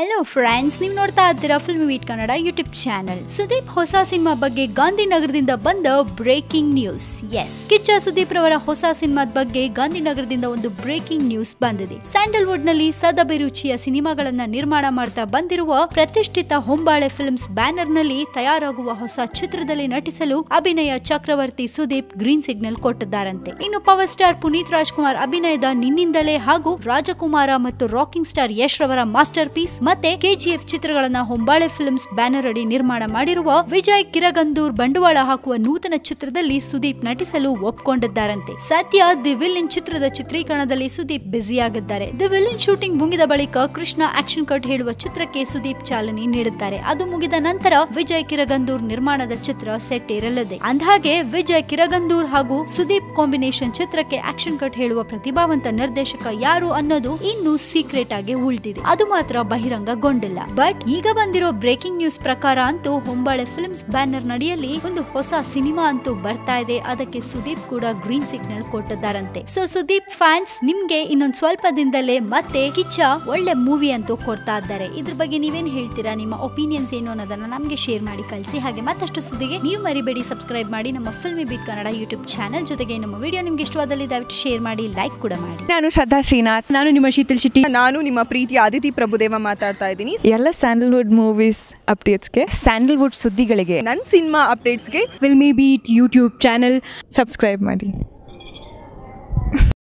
Hello friends ನೀವು ನೋಡ್ತಾ ಇದ್ದೀರಾ film beat Kannada YouTube channel Sudeep ಹೊಸ ಸಿನಿಮಾ ಬಗ್ಗೆ ಗಾಂಧಿನಗರದಿಂದ ಬಂದ breaking news yes Kichcha Sudeep ರವರ ಹೊಸ ಸಿನಿಮಾದ ಬಗ್ಗೆ ಗಾಂಧಿನಗರದಿಂದ ಒಂದು ಬ್ರೇಕಿಂಗ್ ನ್ಯೂಸ್ ಬಂದಿದೆ. ಸ್ಯಾಂಡಲ್ವುಡ್ನಲ್ಲಿ ಸದಭಿರುಚಿಯ ಸಿನಿಮಾಗಳನ್ನ ನಿರ್ಮಾಣ ಮಾಡ್ತಾ ಬಂದಿರುವ ಪ್ರತಿಷ್ಠಿತ ಹೊಂಬಾಳೆ ಫಿಲ್ಮ್ಸ್ ಬ್ಯಾನರ್ನಲ್ಲಿ ತಯಾರಾಗುವ ಹೊಸ ಚಿತ್ರದಲ್ಲಿ ನಟಿಸಲು ಅಭಿನಯ ಚಕ್ರವರ್ತಿ ಸುದೀಪ್ ಗ್ರೀನ್ ಸಿಗ್ನಲ್ ಕೊಟ್ಟಿದ್ದಾರಂತೆ. ಇನ್ನು ಪವರ್ ಸ್ಟಾರ್ ಪುನೀತ್ ರಾಜ್ಕುಮಾರ್ ಅಭಿನಯದ ನಿನ್ನಿಂದಲೇ ಹಾಗೂ ರಾಜಕುಮಾರ ಮತ್ತು ರಾಕಿಂಗ್ ಸ್ಟಾರ್ ಯಶ್ ರವರ ಮಾಸ್ಟರ್ ಪೀಸ್ ಮತ್ತೆ ಕೆಜಿಎಫ್ ಚಿತ್ರಗಳನ್ನ ಹೊಂಬಾಳೆ ಫಿಲ್ಮ್ಸ್ ಬ್ಯಾನರ್ ಅಡಿ ನಿರ್ಮಾಣ ಮಾಡಿರುವ ವಿಜಯ್ ಕಿರಗಂದೂರ್ ಬಂಡವಾಳ ಹಾಕುವ ನೂತನ ಚಿತ್ರದಲ್ಲಿ ಸುದೀಪ್ ನಟಿಸಲು ಒಪ್ಪಿಕೊಂಡಿದ್ದಾರಂತೆ ಸದ್ಯ ದಿ ವಿಲಿನ್ ಚಿತ್ರದ ಚಿತ್ರೀಕರಣದಲ್ಲಿ ಸುದೀಪ್ ಬ್ಯುಸಿಯಾಗಿದ್ದಾರೆ. ದಿ ವಿಲಿನ್ ಶೂಟಿಂಗ್ ಮುಗಿದ ಬಳಿಕ ಕೃಷ್ಣ ಆಕ್ಷನ್ ಕಟ್ ಹೇಳುವ ಚಿತ್ರಕ್ಕೆ ಸುದೀಪ್ ಚಾಲನೆ ನೀಡುತ್ತಾರೆ. ಅದು ಮುಗಿದ ನಂತರ ವಿಜಯ್ ಕಿರಗಂದೂರ್ ನಿರ್ಮಾಣದ ಚಿತ್ರ ಸೆಟ್ ಇರಲಿದೆ ಅಂದಹಾಗೆ ವಿಜಯ್ ಕಿರಗಂದೂರ್ ಹಾಗೂ ಸುದೀಪ್ ಕಾಂಬಿನೇಷನ್ ಚಿತ್ರಕ್ಕೆ ಆಕ್ಷನ್ ಕಟ್ ಹೇಳುವ ಪ್ರತಿಭಾವಂತ ನಿರ್ದೇಶಕ ಯಾರು ಅನ್ನೋದು ಇನ್ನೂ ಸೀಕ್ರೆಟ್ ಆಗಿ ಉಳಿದಿದೆ. ಅದು ಮಾತ್ರ ಬಹಿರಂಗಗೊಂಡಿಲ್ಲ ಬಟ್ ಈಗ ಬಂದಿರೋ ಬ್ರೇಕಿಂಗ್ ನ್ಯೂಸ್ ಪ್ರಕಾರ ಅಂತೂ ಹೊಂಬಾಳೆ ಫಿಲ್ಮ್ಸ್ ಬ್ಯಾನರ್ ನಡಿಯಲ್ಲಿ ಒಂದು ಹೊಸ ಸಿನಿಮಾ ಅಂತೂ ಬರ್ತಾ ಇದೆ. ಅದಕ್ಕೆ ಸುದೀಪ್ ಕೂಡ ಗ್ರೀನ್ ಸಿಗ್ನಲ್ ಕೊಟ್ಟಿದ್ದಾರಂತೆ. ಸೊ ಸುದೀಪ್ ಫ್ಯಾನ್ಸ್ ನಿಮ್ಗೆ ಇನ್ನೊಂದ್ ಸ್ವಲ್ಪ ದಿನದಲ್ಲೇ ಮತ್ತೆ ಕಿಚ್ಚ ಒಳ್ಳೆ ಮೂವಿ ಅಂತೂ ಕೊಡ್ತಾ ಇದ್ದಾರೆ. ಇದ್ರ ಬಗ್ಗೆ ನೀವೇನ್ ಹೇಳ್ತೀರಾ? ನಿಮ್ಮ ಒಪಿನಿಯನ್ಸ್ ಏನು ಅನ್ನೋದನ್ನ ನಮ್ಗೆ ಶೇರ್ ಮಾಡಿ ಕಳಿಸಿ. ಹಾಗೆ ಮತ್ತಷ್ಟು ಸುದ್ದಿಗೆ ನೀವು ಮರಿಬೇಡಿ. ಸಬ್ಸ್ಕ್ರೈಬ್ ಮಾಡಿ ನಮ್ಮ Filmibeat Kannada YouTube channel ಜೊತೆಗೆ ನಮ್ಮ ವಿಡಿಯೋ ನಿಮ್ಗೆ ಇಷ್ಟವಾದಲ್ಲಿ ದಯವಿಟ್ಟು ಶೇರ್ ಮಾಡಿ ಲೈಕ್ ಕೂಡ ಮಾಡಿ. ನಾನು ಶ್ರದ್ಧಾ ಶ್ರೀನಾಥ್. ನಾನು ನಿಮ್ಮ ಶೀತಲ್ ಶೆಟ್ಟಿ. ನಾನು ನಿಮ್ಮ ಪ್ರೀತಿ ಆದಿತಿ ಪ್ರಭುದೇವ ಮಾತಾಡ್ತಾ ಇದ್ದೀನಿ. ಎಲ್ಲ ಸ್ಯಾಂಡಲ್ವುಡ್ ಮೂವೀಸ್ ಅಪ್ಡೇಟ್ಸ್ಗೆ ಸ್ಯಾಂಡಲ್ವುಡ್ ಸುದ್ದಿಗಳಿಗೆ. ನನ್ನ ಸಿನಿಮಾ ಅಪ್ಡೇಟ್ಸ್ಗೆ Filmibeat YouTube channel subscribe ಮಾಡಿ.